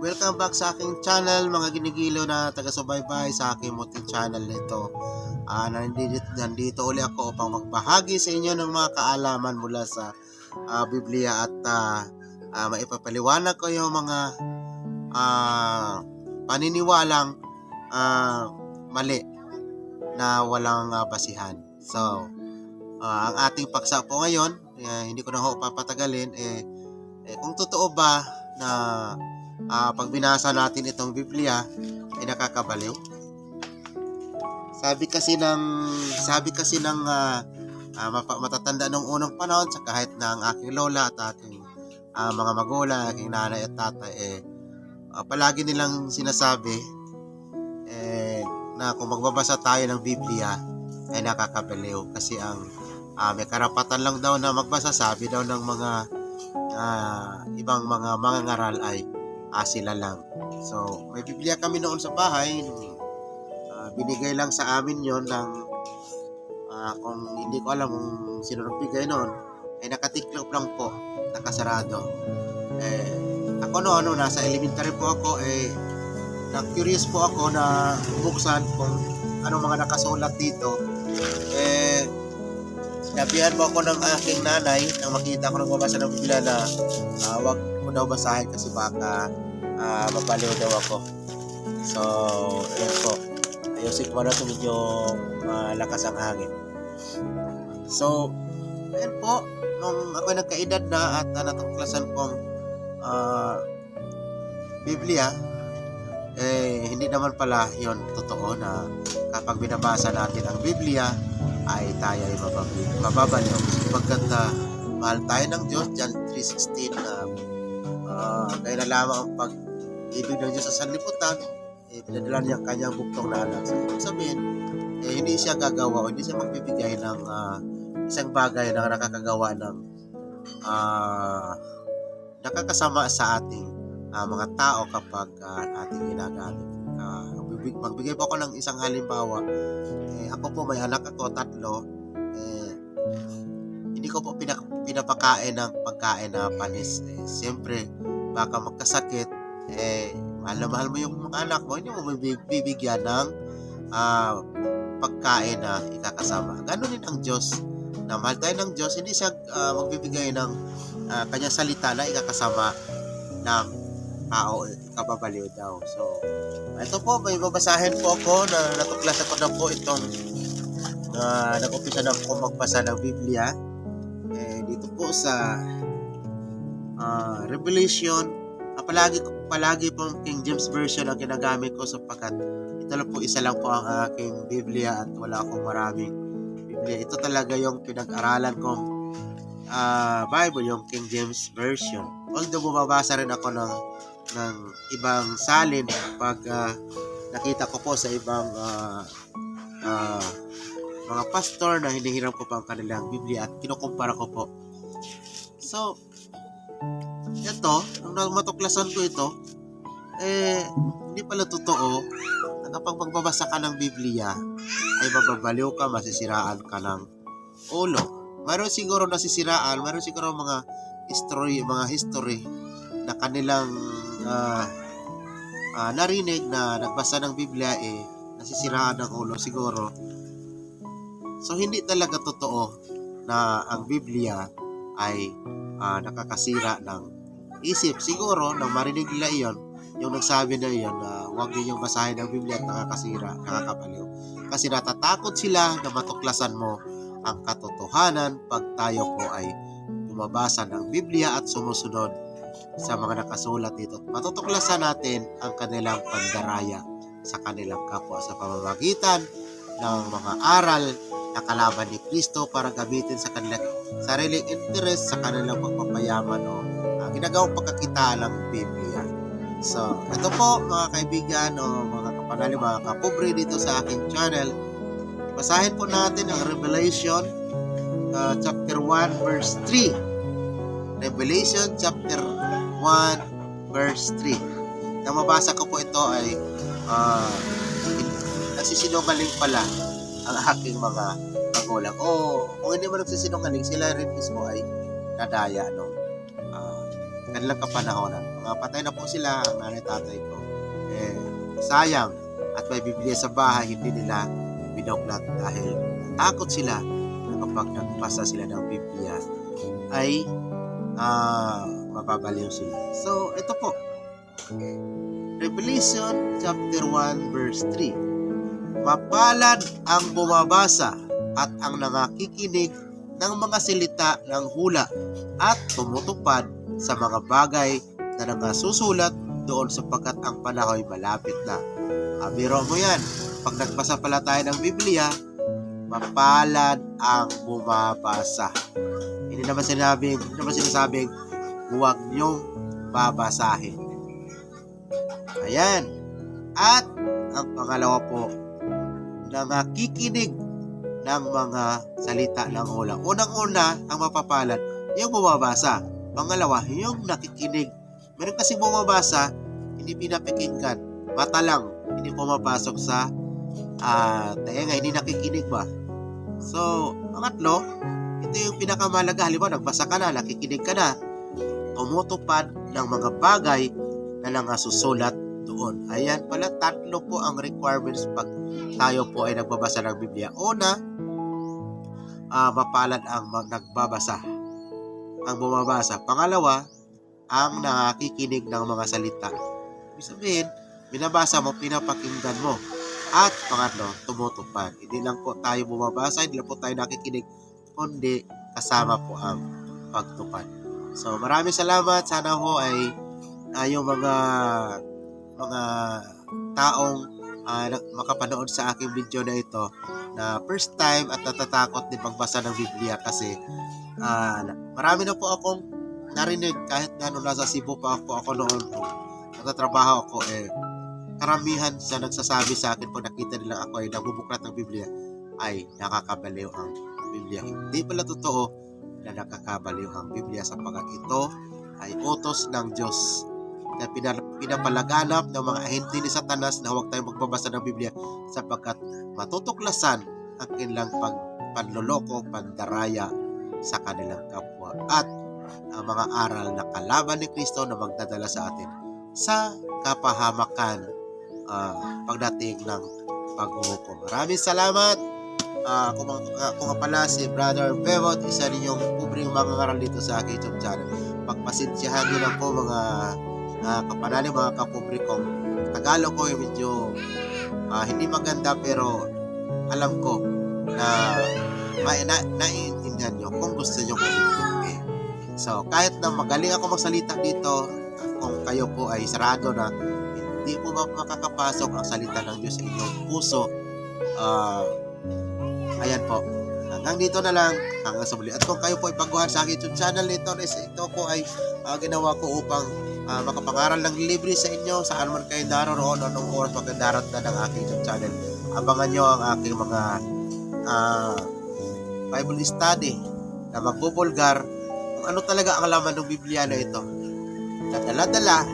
Welcome back sa aking channel, mga ginigilo na taga-subaybay sa aking munting channel nito. Ah, nandito, nandito uli ako upang magbahagi sa inyo ng mga kaalaman mula sa ah, Biblia at ah, ah, maipapaliwanag ko yung mga ah, paniniwalang ah, mali na walang ah, basihan. So, ah, ang ating paksa po ngayon, eh, hindi ko na ho papatagalin, eh, eh kung totoo ba na ah, pag binasa natin itong Biblia ay nakakabaliw. Sabi kasi ng sabi kasi ng ah, mapa- matatanda nung unang panahon sa kahit na ang aking lola at aking ah, mga magulang, aking nanay at tatay eh ah, palagi nilang sinasabi eh na kung magbabasa tayo ng Biblia ay nakakabaliw kasi ang ah, may karapatan lang daw na magbasa sabi daw ng mga ah, ibang mga mangangaral ay ah, sila lang. So, may Biblia kami noon sa bahay. Ah, binigay lang sa amin yon ng ah, kung hindi ko alam kung sino nagbigay noon, ay nakatiklop lang po, nakasarado. Eh, ako noon, no, nasa elementary po ako, eh, na-curious po ako na buksan kung ano mga nakasulat dito. Eh, Sinabihan mo ako ng aking nanay nang makita ko nagbabasa ng Biblia na ah, wag ko daw basahin kasi baka uh, mabaliw daw ako. So, ayan po. Ayusin ko na ito medyo malakas ang hangin. So, ayan po. Nung ako nagkaedad na at uh, natuklasan kong ah, Biblia, eh, hindi naman pala yon totoo na kapag binabasa natin ang Biblia, ay tayo ay mababaliw. mababaliw. Sapagkat uh, mahal tayo ng Diyos, John 3.16 na uh, kaya na lamang ang pag-ibig ng Diyos sa sanlibutan, eh, pinadala niya ang kanyang buktong na anak. So, ibig sabihin, eh, hindi siya gagawa o hindi siya magbibigay ng ah, isang bagay na nakakagawa ng ah, nakakasama sa ating ah, mga tao kapag ah, ating ginagamit. Magbibig- magbigay po ako ng isang halimbawa. Eh, ako po may anak ako, tatlo. Eh, hindi ko po pinak- pinapakain ng pagkain na panis. Eh, Siyempre, baka magkasakit. Eh, mahal na mahal mo yung mga anak mo, hindi mo bibig- bibigyan ng ah, pagkain na ikakasama. Ganon din ang Diyos. Na mahal tayo ng Diyos, hindi siya ah, magbibigay ng ah, kanyang salita na ikakasama ng tao, ikababaliw daw. So, ito po, may babasahin po ako na natuklasan ko na po itong na nag-umpisa na po magbasa ng Biblia. Eh, dito po sa ah, Revelation, ah, palagi, palagi pong King James Version ang ginagamit ko sapagkat ito lang po, isa lang po ang aking Biblia at wala akong maraming Biblia. Ito talaga yung pinag-aralan kong ah, Bible, yung King James Version. Although bumabasa rin ako ng ng ibang salin pag ah, nakita ko po sa ibang ah, ah, mga pastor na hinihiram ko pa ang kanilang Biblia at kinukumpara ko po. So, ito, nung matuklasan ko ito, eh, hindi pala totoo na kapag magbabasa ka ng Biblia, ay mababaliw ka, masisiraan ka ng ulo. Mayroon siguro nasisiraan, mayroon siguro mga history, mga history na kanilang ah, ah, narinig na nagbasa ng Biblia eh nasisiraan ng ulo siguro. So hindi talaga totoo na ang Biblia ay ah, nakakasira ng isip. Siguro nang marinig nila iyon, yung nagsabi na iyon na huwag ninyong basahin ang Biblia at nakakasira, nakakapaliw. Kasi natatakot sila na matuklasan mo ang katotohanan pag tayo po ay bumabasa ng Biblia at sumusunod sa mga nakasulat dito. Matutuklasan natin ang kanilang pandaraya sa kanilang kapwa sa pamamagitan ng mga aral na kalaban ni Kristo para gamitin sa kanilang sariling interest sa kanilang pagpapayaman o ginagawang pagkakita ng Biblia. So, ito po mga kaibigan o mga kapanali, mga kapobre dito sa aking channel. Basahin po natin ang Revelation uh, chapter 1 verse 3. Revelation chapter 1 verse 3. Nang mabasa ko po ito ay uh, nagsisinungaling pala ang aking mga magulang. O kung hindi mo nagsisinungaling, sila rin mismo ay nadaya uh, kanilang kapanahonan. mga patay na po sila, nanay tatay ko. Eh, sayang. At may Biblia sa bahay, hindi nila binuklat dahil takot sila na kapag nagbasa sila ng Biblia ay ah mababaliw sila. So, ito po. Revelation chapter 1 verse 3. Mapalad ang bumabasa at ang nangakikinig ng mga silita ng hula at tumutupad sa mga bagay na nangasusulat doon sapagkat ang panahon malapit na. Ah, biro mo yan. Pag nagbasa pala tayo ng Biblia, mapalad ang bumabasa. Hindi naman sinabing, hindi naman sinasabing huwag niyong babasahin. Ayan. At ang pangalawa po, na nakikinig ng mga salita ng hula. Unang-una, ang mapapalad, yung bumabasa. Pangalawa, yung nakikinig. Meron kasi bumabasa, hindi pinapakinggan. Mata lang, hindi pumapasok sa ah tenga, hindi nakikinig ba? So, pangatlo, ito yung pinakamalaga. Halimbawa, nagbasa ka na, nakikinig ka na. Tumutupad ng mga bagay na nangasusulat doon. Ayan pala, tatlo po ang requirements pag tayo po ay nagbabasa ng Biblia. Una, ah mapalad ang mag- nagbabasa, ang bumabasa. Pangalawa, ang nakikinig ng mga salita. Ibig sabihin, binabasa mo, pinapakinggan mo. At pangatlo, tumutupad. Hindi lang po tayo bumabasa, hindi lang po tayo nakikinig, kundi kasama po ang pagtupad. So, maraming salamat. Sana ho ay ah, yung mga mga taong na- makapanood sa aking video na ito na first time at natatakot din magbasa ng Biblia kasi na- marami na po akong narinig kahit na nung nasa Cebu pa ako, ako noon kung nagtatrabaho ako eh karamihan sa nagsasabi sa akin pag nakita nila ako ay nagbubuklat ng Biblia ay nakakabaliw ang Biblia. Hindi pala totoo na nakakabaliw ang Biblia sapagkat ito ay utos ng Diyos na pinapalaganap ng mga ahente ni Satanas na huwag tayong magbabasa ng Biblia sapagkat matutuklasan ang kanilang pag panloloko, pandaraya sa kanilang kapwa at ang mga aral na kalaban ni Kristo na magdadala sa atin sa kapahamakan ah, pagdating ng paghuhukom. Maraming salamat. Ah, kung, uh, kung pala si Brother Bevot, isa rin yung kubring mga ngaral dito sa aking YouTube channel. Pagpasensyahan nyo lang po mga uh, kapanali, mga kapublikong Tagalog ko medyo ah, hindi maganda pero alam ko na may na, naiintindihan nyo kung gusto nyo kong intindi. So, kahit na magaling ako magsalita dito, kung kayo po ay sarado na hindi po ba makakapasok ang salita ng Diyos sa inyong puso, ah, ayan po. Hanggang dito na lang, hanggang sa muli. At kung kayo po ay baguhan sa aking YouTube channel nito, is ito po ay ah, ginawa ko upang ah, makapangaral ng libre sa inyo saan man kayo naroon anong oras magdadarat na ng aking YouTube channel. Abangan nyo ang aking mga ah, Bible study na magbubulgar kung ano talaga ang laman ng Biblia na ito na dala-dala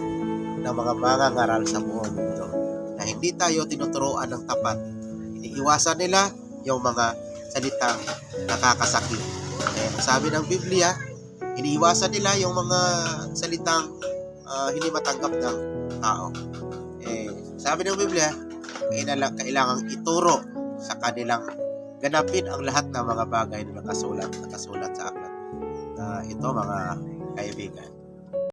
ng mga mangangaral sa buong mundo na hindi tayo tinuturuan ng tapat. Iniiwasan nila yung mga salitang nakakasakit. Ang sabi ng Biblia, iniiwasan nila yung mga salitang ah, hindi matanggap ng tao. Eh, sabi ng Biblia, kailangan, kailangang ituro sa kanilang ganapin ang lahat ng mga bagay na nakasulat, nakasulat sa aklat. Na ito mga kaibigan.